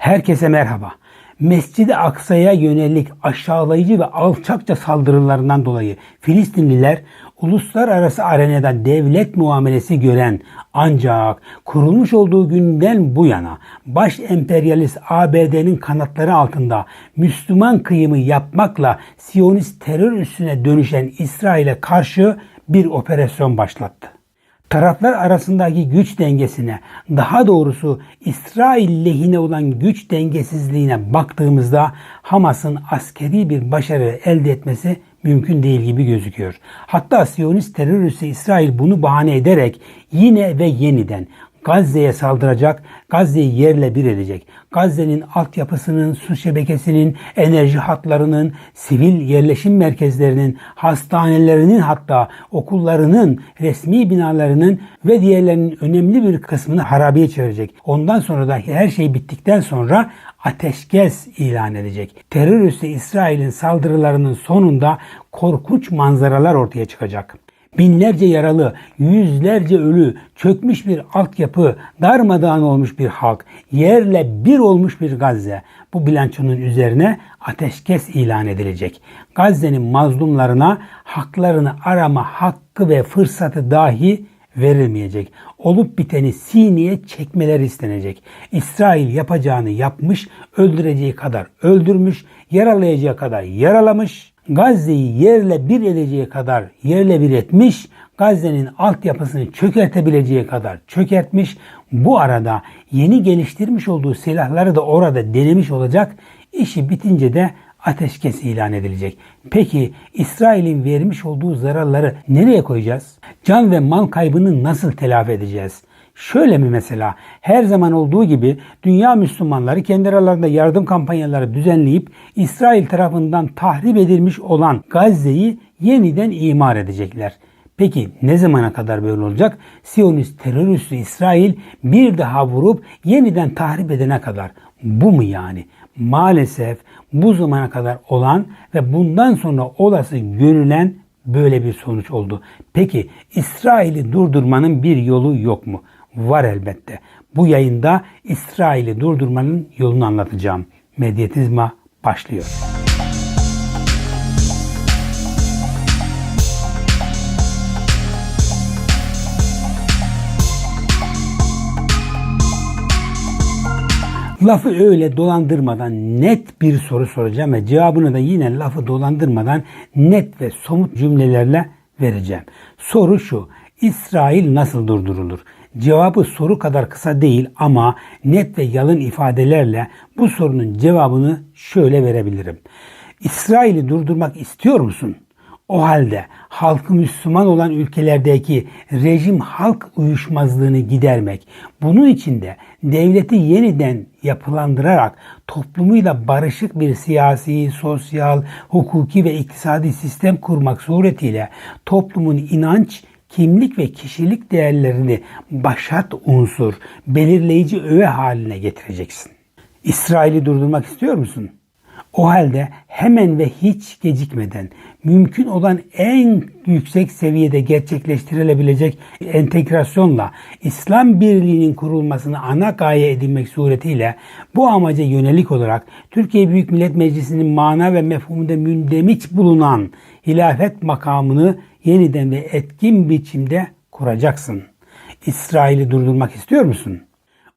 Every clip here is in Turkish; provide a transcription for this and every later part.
Herkese merhaba. Mescid-i Aksa'ya yönelik aşağılayıcı ve alçakça saldırılarından dolayı Filistinliler uluslararası arenada devlet muamelesi gören ancak kurulmuş olduğu günden bu yana baş emperyalist ABD'nin kanatları altında Müslüman kıyımı yapmakla Siyonist terör üssüne dönüşen İsrail'e karşı bir operasyon başlattı taraflar arasındaki güç dengesine, daha doğrusu İsrail lehine olan güç dengesizliğine baktığımızda Hamas'ın askeri bir başarı elde etmesi mümkün değil gibi gözüküyor. Hatta Siyonist terör üssü İsrail bunu bahane ederek yine ve yeniden Gazze'ye saldıracak, Gazze'yi yerle bir edecek. Gazze'nin altyapısının, su şebekesinin, enerji hatlarının, sivil yerleşim merkezlerinin, hastanelerinin hatta okullarının, resmi binalarının ve diğerlerinin önemli bir kısmını harabeye çevirecek. Ondan sonra da her şey bittikten sonra ateşkes ilan edecek. Terör İsrail'in saldırılarının sonunda korkunç manzaralar ortaya çıkacak. Binlerce yaralı, yüzlerce ölü, çökmüş bir altyapı, darmadağın olmuş bir halk, yerle bir olmuş bir Gazze. Bu bilançonun üzerine ateşkes ilan edilecek. Gazze'nin mazlumlarına haklarını arama hakkı ve fırsatı dahi verilmeyecek. Olup biteni sineye çekmeler istenecek. İsrail yapacağını yapmış, öldüreceği kadar öldürmüş, yaralayacağı kadar yaralamış, Gazze'yi yerle bir edeceği kadar yerle bir etmiş, Gazze'nin altyapısını çökertebileceği kadar çökertmiş. Bu arada yeni geliştirmiş olduğu silahları da orada denemiş olacak. İşi bitince de ateşkes ilan edilecek. Peki İsrail'in vermiş olduğu zararları nereye koyacağız? Can ve mal kaybını nasıl telafi edeceğiz? Şöyle mi mesela her zaman olduğu gibi dünya Müslümanları kendi aralarında yardım kampanyaları düzenleyip İsrail tarafından tahrip edilmiş olan Gazze'yi yeniden imar edecekler. Peki ne zamana kadar böyle olacak? Siyonist terör üssü İsrail bir daha vurup yeniden tahrip edene kadar. Bu mu yani? Maalesef bu zamana kadar olan ve bundan sonra olası görülen böyle bir sonuç oldu. Peki İsrail'i durdurmanın bir yolu yok mu? Var elbette. Bu yayında İsrail'i durdurmanın yolunu anlatacağım. Medyatizma başlıyor. Lafı öyle dolandırmadan net bir soru soracağım ve cevabını da yine lafı dolandırmadan net ve somut cümlelerle vereceğim. Soru şu. İsrail nasıl durdurulur? Cevabı soru kadar kısa değil ama net ve yalın ifadelerle bu sorunun cevabını şöyle verebilirim. İsrail'i durdurmak istiyor musun? O halde halkı Müslüman olan ülkelerdeki rejim halk uyuşmazlığını gidermek, bunun için de devleti yeniden yapılandırarak toplumuyla barışık bir siyasi, sosyal, hukuki ve iktisadi sistem kurmak suretiyle toplumun inanç, kimlik ve kişilik değerlerini başat unsur, belirleyici öğe haline getireceksin. İsrail'i durdurmak istiyor musun? O halde hemen ve hiç gecikmeden mümkün olan en yüksek seviyede gerçekleştirilebilecek entegrasyonla İslam birliğinin kurulmasını ana gaye edinmek suretiyle bu amaca yönelik olarak Türkiye Büyük Millet Meclisi'nin mana ve mefhumunda mündemiş bulunan hilafet makamını yeniden ve etkin biçimde kuracaksın. İsrail'i durdurmak istiyor musun?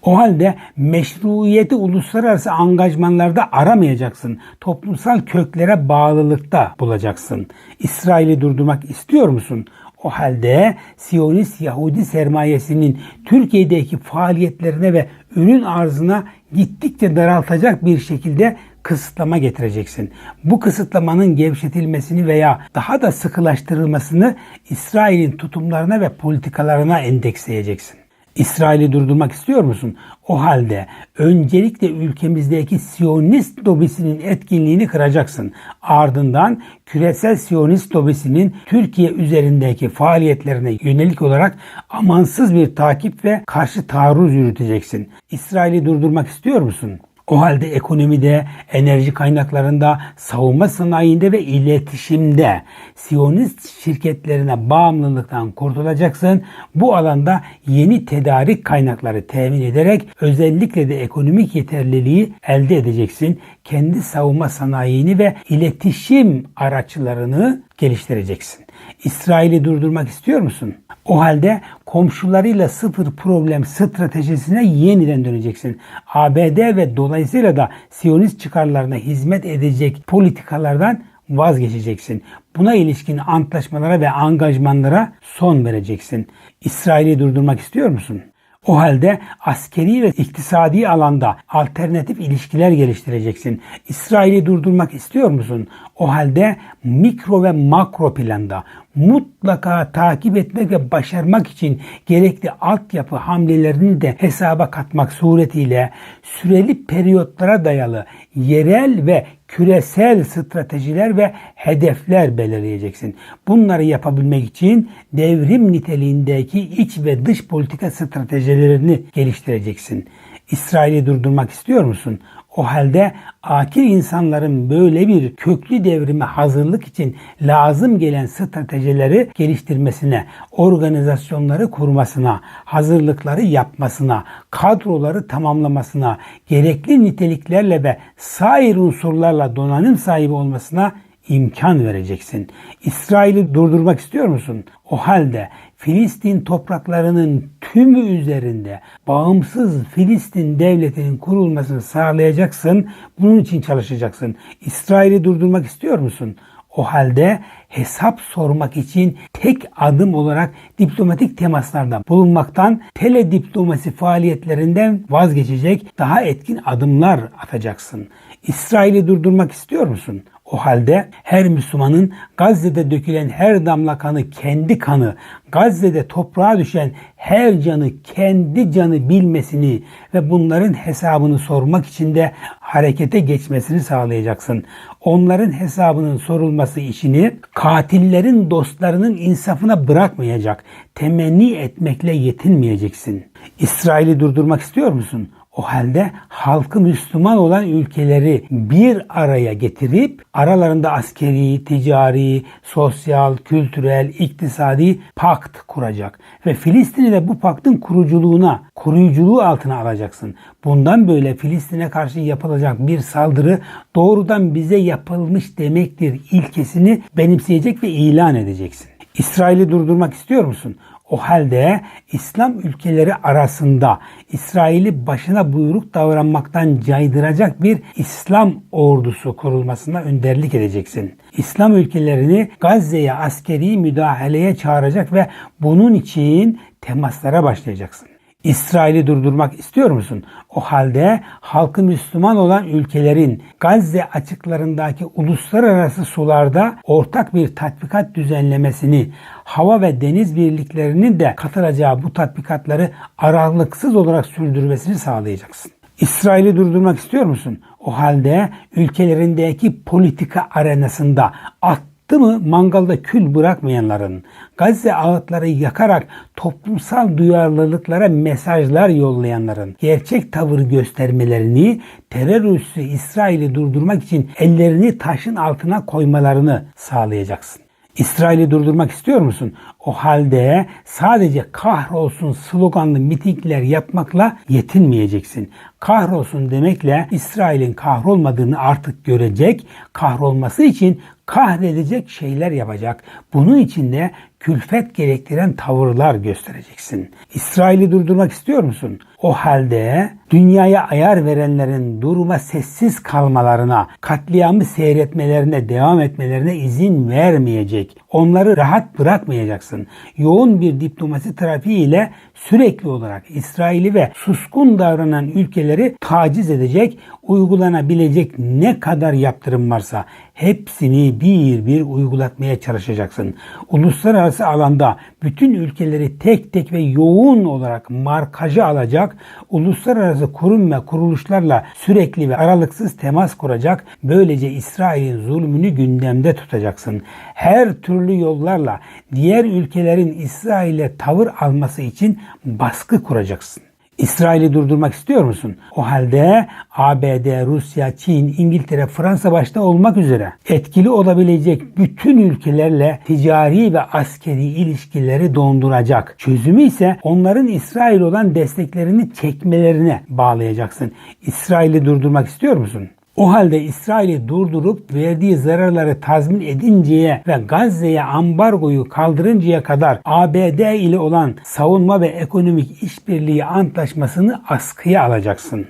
O halde meşruiyeti uluslararası angajmanlarda aramayacaksın. Toplumsal köklere bağlılıkta bulacaksın. İsrail'i durdurmak istiyor musun? O halde Siyonist Yahudi sermayesinin Türkiye'deki faaliyetlerine ve ürün arzına gittikçe daraltacak bir şekilde kısıtlama getireceksin. Bu kısıtlamanın gevşetilmesini veya daha da sıkılaştırılmasını İsrail'in tutumlarına ve politikalarına endeksleyeceksin. İsrail'i durdurmak istiyor musun? O halde öncelikle ülkemizdeki Siyonist lobisinin etkinliğini kıracaksın. Ardından küresel Siyonist lobisinin Türkiye üzerindeki faaliyetlerine yönelik olarak amansız bir takip ve karşı taarruz yürüteceksin. İsrail'i durdurmak istiyor musun? O halde ekonomide, enerji kaynaklarında, savunma sanayinde ve iletişimde Siyonist şirketlerine bağımlılıktan kurtulacaksın. Bu alanda yeni tedarik kaynakları temin ederek özellikle de ekonomik yeterliliği elde edeceksin. Kendi savunma sanayini ve iletişim araçlarını geliştireceksin. İsrail'i durdurmak istiyor musun? O halde komşularıyla sıfır problem stratejisine yeniden döneceksin. ABD ve dolayısıyla da Siyonist çıkarlarına hizmet edecek politikalardan vazgeçeceksin. Buna ilişkin antlaşmalara ve angajmanlara son vereceksin. İsrail'i durdurmak istiyor musun? O halde askeri ve iktisadi alanda alternatif ilişkiler geliştireceksin. İsrail'i durdurmak istiyor musun? O halde mikro ve makro planda mutlaka takip etmek ve başarmak için gerekli altyapı hamlelerini de hesaba katmak suretiyle süreli periyotlara dayalı yerel ve küresel stratejiler ve hedefler belirleyeceksin. Bunları yapabilmek için devrim niteliğindeki iç ve dış politika stratejilerini geliştireceksin. İsrail'i durdurmak istiyor musun? O halde akil insanların böyle bir köklü devrime hazırlık için lazım gelen stratejileri geliştirmesine, organizasyonları kurmasına, hazırlıkları yapmasına, kadroları tamamlamasına, gerekli niteliklerle ve sair unsurlarla donanım sahibi olmasına imkan vereceksin. İsrail'i durdurmak istiyor musun? O halde Filistin topraklarının tümü üzerinde bağımsız Filistin devletinin kurulmasını sağlayacaksın. Bunun için çalışacaksın. İsrail'i durdurmak istiyor musun? O halde hesap sormak için tek adım olarak diplomatik temaslarda bulunmaktan telediplomasi faaliyetlerinden vazgeçecek daha etkin adımlar atacaksın. İsrail'i durdurmak istiyor musun? O halde her Müslümanın Gazze'de dökülen her damla kanı kendi kanı, Gazze'de toprağa düşen her canı kendi canı bilmesini ve bunların hesabını sormak için de harekete geçmesini sağlayacaksın. Onların hesabının sorulması işini katillerin dostlarının insafına bırakmayacak, temenni etmekle yetinmeyeceksin. İsrail'i durdurmak istiyor musun? O halde halkı Müslüman olan ülkeleri bir araya getirip aralarında askeri, ticari, sosyal, kültürel, iktisadi pakt kuracak. Ve Filistin'i de bu paktın kuruculuğuna, koruyuculuğu altına alacaksın. Bundan böyle Filistin'e karşı yapılacak bir saldırı doğrudan bize yapılmış demektir ilkesini benimseyecek ve ilan edeceksin. İsrail'i durdurmak istiyor musun? O halde İslam ülkeleri arasında İsrail'i başına buyruk davranmaktan caydıracak bir İslam ordusu kurulmasına önderlik edeceksin. İslam ülkelerini Gazze'ye askeri müdahaleye çağıracak ve bunun için temaslara başlayacaksın. İsrail'i durdurmak istiyor musun? O halde halkı Müslüman olan ülkelerin Gazze açıklarındaki uluslararası sularda ortak bir tatbikat düzenlemesini, hava ve deniz birliklerinin de katılacağı bu tatbikatları aralıksız olarak sürdürmesini sağlayacaksın. İsrail'i durdurmak istiyor musun? O halde ülkelerindeki politika arenasında at Attı mı mangalda kül bırakmayanların, Gazze ağıtları yakarak toplumsal duyarlılıklara mesajlar yollayanların gerçek tavır göstermelerini, terör üssü İsrail'i durdurmak için ellerini taşın altına koymalarını sağlayacaksın. İsrail'i durdurmak istiyor musun? O halde sadece kahrolsun sloganlı mitingler yapmakla yetinmeyeceksin. Kahrolsun demekle İsrail'in kahrolmadığını artık görecek, kahrolması için kahredecek şeyler yapacak. Bunun için de külfet gerektiren tavırlar göstereceksin. İsrail'i durdurmak istiyor musun? O halde dünyaya ayar verenlerin duruma sessiz kalmalarına, katliamı seyretmelerine, devam etmelerine izin vermeyecek. Onları rahat bırakmayacaksın. Yoğun bir diplomasi trafiği ile sürekli olarak İsrail'i ve suskun davranan ülkeleri taciz edecek, uygulanabilecek ne kadar yaptırım varsa hepsini bir bir uygulatmaya çalışacaksın. Uluslararası alanda bütün ülkeleri tek tek ve yoğun olarak markajı alacak, uluslararası kurum ve kuruluşlarla sürekli ve aralıksız temas kuracak, böylece İsrail'in zulmünü gündemde tutacaksın. Her türlü yollarla diğer ülkelerin İsrail'e tavır alması için baskı kuracaksın. İsrail'i durdurmak istiyor musun? O halde ABD, Rusya, Çin, İngiltere, Fransa başta olmak üzere etkili olabilecek bütün ülkelerle ticari ve askeri ilişkileri donduracak. Çözümü ise onların İsrail olan desteklerini çekmelerine bağlayacaksın. İsrail'i durdurmak istiyor musun? O halde İsrail'i durdurup verdiği zararları tazmin edinceye ve Gazze'ye ambargoyu kaldırıncaya kadar ABD ile olan savunma ve ekonomik işbirliği antlaşmasını askıya alacaksın.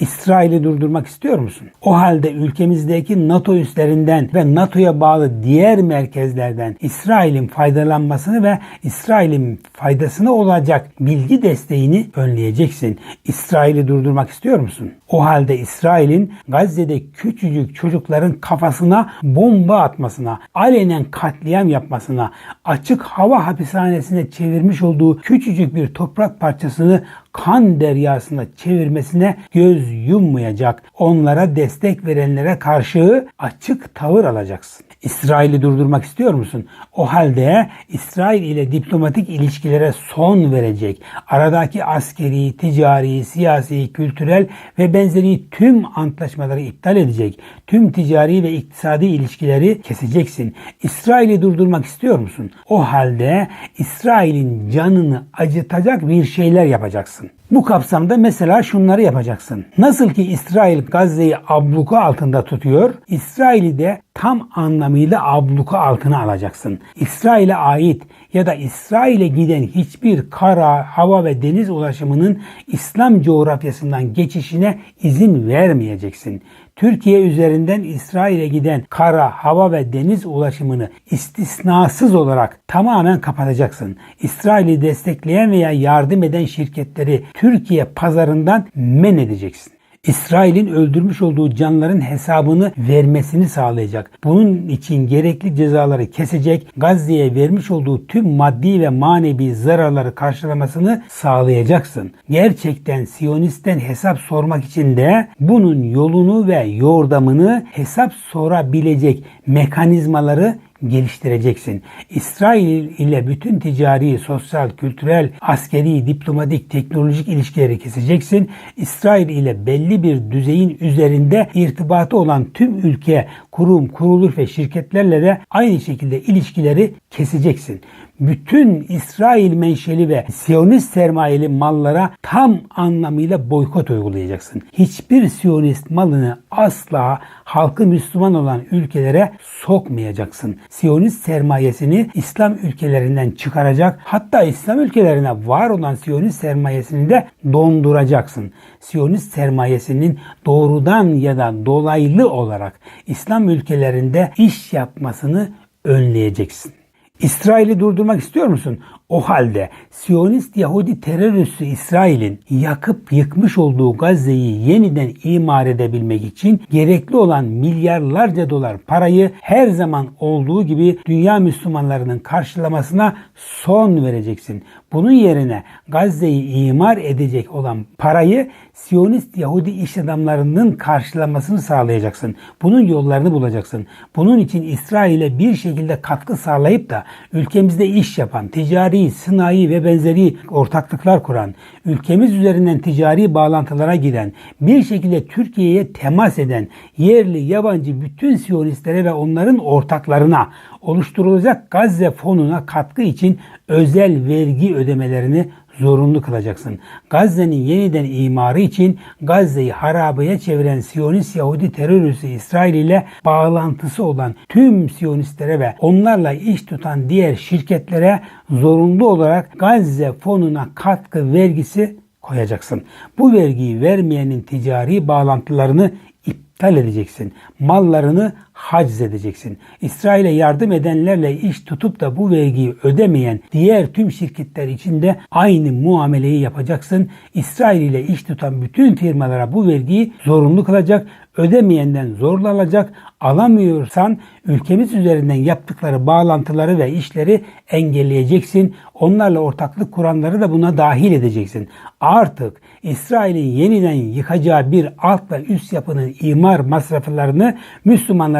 İsrail'i durdurmak istiyor musun? O halde ülkemizdeki NATO üslerinden ve NATO'ya bağlı diğer merkezlerden İsrail'in faydalanmasını ve İsrail'in faydasına olacak bilgi desteğini önleyeceksin. İsrail'i durdurmak istiyor musun? O halde İsrail'in Gazze'de küçücük çocukların kafasına bomba atmasına, alenen katliam yapmasına, açık hava hapishanesine çevirmiş olduğu küçücük bir toprak parçasını kan deryasına çevirmesine göz yummayacak. Onlara destek verenlere karşı açık tavır alacaksın. İsrail'i durdurmak istiyor musun? O halde İsrail ile diplomatik ilişkilere son verecek. Aradaki askeri, ticari, siyasi, kültürel ve benzeri tüm antlaşmaları iptal edecek. Tüm ticari ve iktisadi ilişkileri keseceksin. İsrail'i durdurmak istiyor musun? O halde İsrail'in canını acıtacak bir şeyler yapacaksın. Bu kapsamda mesela şunları yapacaksın. Nasıl ki İsrail Gazze'yi abluka altında tutuyor, İsrail'i de tam anlamıyla abluka altına alacaksın. İsrail'e ait ya da İsrail'e giden hiçbir kara, hava ve deniz ulaşımının İslam coğrafyasından geçişine izin vermeyeceksin. Türkiye üzerinden İsrail'e giden kara, hava ve deniz ulaşımını istisnasız olarak tamamen kapatacaksın. İsrail'i destekleyen veya yardım eden şirketleri Türkiye pazarından men edeceksin. İsrail'in öldürmüş olduğu canların hesabını vermesini sağlayacak. Bunun için gerekli cezaları kesecek, Gazze'ye vermiş olduğu tüm maddi ve manevi zararları karşılamasını sağlayacaksın. Gerçekten Siyonist'ten hesap sormak için de bunun yolunu ve yordamını hesap sorabilecek mekanizmaları geliştireceksin. İsrail ile bütün ticari, sosyal, kültürel, askeri, diplomatik, teknolojik ilişkileri keseceksin. İsrail ile belli bir düzeyin üzerinde irtibatı olan tüm ülke, kurum, kuruluş ve şirketlerle de aynı şekilde ilişkileri keseceksin bütün İsrail menşeli ve Siyonist sermayeli mallara tam anlamıyla boykot uygulayacaksın. Hiçbir Siyonist malını asla halkı Müslüman olan ülkelere sokmayacaksın. Siyonist sermayesini İslam ülkelerinden çıkaracak hatta İslam ülkelerine var olan Siyonist sermayesini de donduracaksın. Siyonist sermayesinin doğrudan ya da dolaylı olarak İslam ülkelerinde iş yapmasını önleyeceksin. İsrail'i durdurmak istiyor musun? O halde Siyonist Yahudi terör üssü İsrail'in yakıp yıkmış olduğu Gazze'yi yeniden imar edebilmek için gerekli olan milyarlarca dolar parayı her zaman olduğu gibi dünya Müslümanlarının karşılamasına son vereceksin. Bunun yerine Gazze'yi imar edecek olan parayı Siyonist Yahudi iş adamlarının karşılamasını sağlayacaksın. Bunun yollarını bulacaksın. Bunun için İsrail'e bir şekilde katkı sağlayıp da ülkemizde iş yapan, ticari, sınai ve benzeri ortaklıklar kuran, ülkemiz üzerinden ticari bağlantılara giren, bir şekilde Türkiye'ye temas eden yerli, yabancı bütün Siyonistlere ve onların ortaklarına oluşturulacak Gazze fonuna katkı için özel vergi ödemelerini zorunlu kılacaksın. Gazze'nin yeniden imarı için Gazze'yi harabeye çeviren Siyonist Yahudi terör üssü İsrail ile bağlantısı olan tüm Siyonistlere ve onlarla iş tutan diğer şirketlere zorunlu olarak Gazze fonuna katkı vergisi koyacaksın. Bu vergiyi vermeyenin ticari bağlantılarını iptal edeceksin. Mallarını haciz edeceksin. İsrail'e yardım edenlerle iş tutup da bu vergiyi ödemeyen diğer tüm şirketler için de aynı muameleyi yapacaksın. İsrail ile iş tutan bütün firmalara bu vergiyi zorunlu kılacak. Ödemeyenden zorla alacak. Alamıyorsan ülkemiz üzerinden yaptıkları bağlantıları ve işleri engelleyeceksin. Onlarla ortaklık kuranları da buna dahil edeceksin. Artık İsrail'in yeniden yıkacağı bir alt ve üst yapının imar masraflarını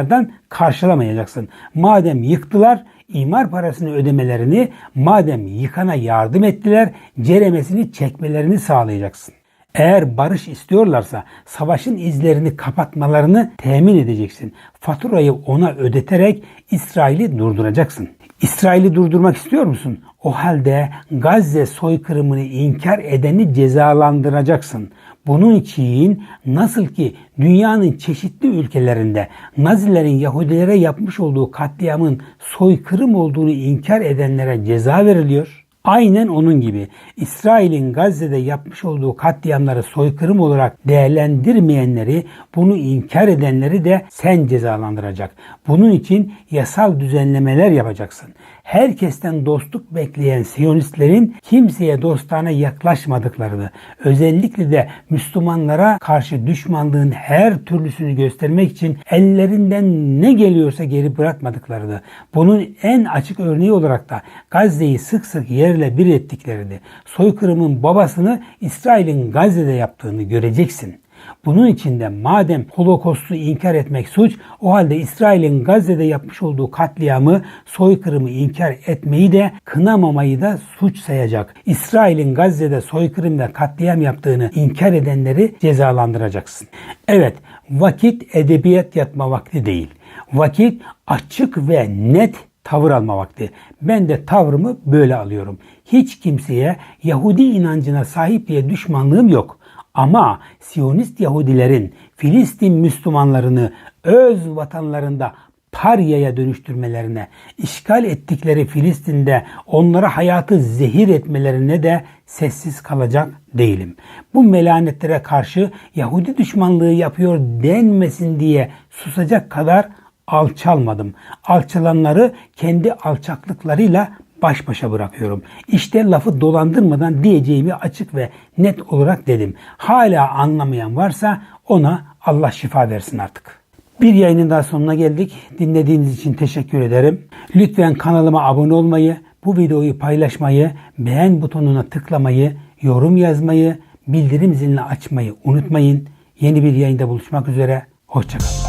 Müslümanlardan karşılamayacaksın. Madem yıktılar imar parasını ödemelerini madem yıkana yardım ettiler ceremesini çekmelerini sağlayacaksın. Eğer barış istiyorlarsa savaşın izlerini kapatmalarını temin edeceksin. Faturayı ona ödeterek İsrail'i durduracaksın. İsrail'i durdurmak istiyor musun? O halde Gazze soykırımını inkar edeni cezalandıracaksın. Bunun için nasıl ki dünyanın çeşitli ülkelerinde Nazilerin Yahudilere yapmış olduğu katliamın soykırım olduğunu inkar edenlere ceza veriliyor. Aynen onun gibi İsrail'in Gazze'de yapmış olduğu katliamları soykırım olarak değerlendirmeyenleri, bunu inkar edenleri de sen cezalandıracak. Bunun için yasal düzenlemeler yapacaksın. Herkesten dostluk bekleyen Siyonistlerin kimseye dostane yaklaşmadıklarını, özellikle de Müslümanlara karşı düşmanlığın her türlüsünü göstermek için ellerinden ne geliyorsa geri bırakmadıklarını, bunun en açık örneği olarak da Gazze'yi sık sık yerle bir ettiklerini, soykırımın babasını İsrail'in Gazze'de yaptığını göreceksin. Bunun için de madem Holocaust'u inkar etmek suç, o halde İsrail'in Gazze'de yapmış olduğu katliamı, soykırımı inkar etmeyi de kınamamayı da suç sayacak. İsrail'in Gazze'de soykırım ve katliam yaptığını inkar edenleri cezalandıracaksın. Evet, vakit edebiyat yapma vakti değil. Vakit açık ve net tavır alma vakti. Ben de tavrımı böyle alıyorum. Hiç kimseye Yahudi inancına sahip diye düşmanlığım yok. Ama Siyonist Yahudilerin Filistin Müslümanlarını öz vatanlarında paryaya dönüştürmelerine, işgal ettikleri Filistin'de onlara hayatı zehir etmelerine de sessiz kalacak değilim. Bu melanetlere karşı Yahudi düşmanlığı yapıyor denmesin diye susacak kadar alçalmadım. Alçalanları kendi alçaklıklarıyla baş başa bırakıyorum. İşte lafı dolandırmadan diyeceğimi açık ve net olarak dedim. Hala anlamayan varsa ona Allah şifa versin artık. Bir yayının daha sonuna geldik. Dinlediğiniz için teşekkür ederim. Lütfen kanalıma abone olmayı, bu videoyu paylaşmayı, beğen butonuna tıklamayı, yorum yazmayı, bildirim zilini açmayı unutmayın. Yeni bir yayında buluşmak üzere. Hoşçakalın.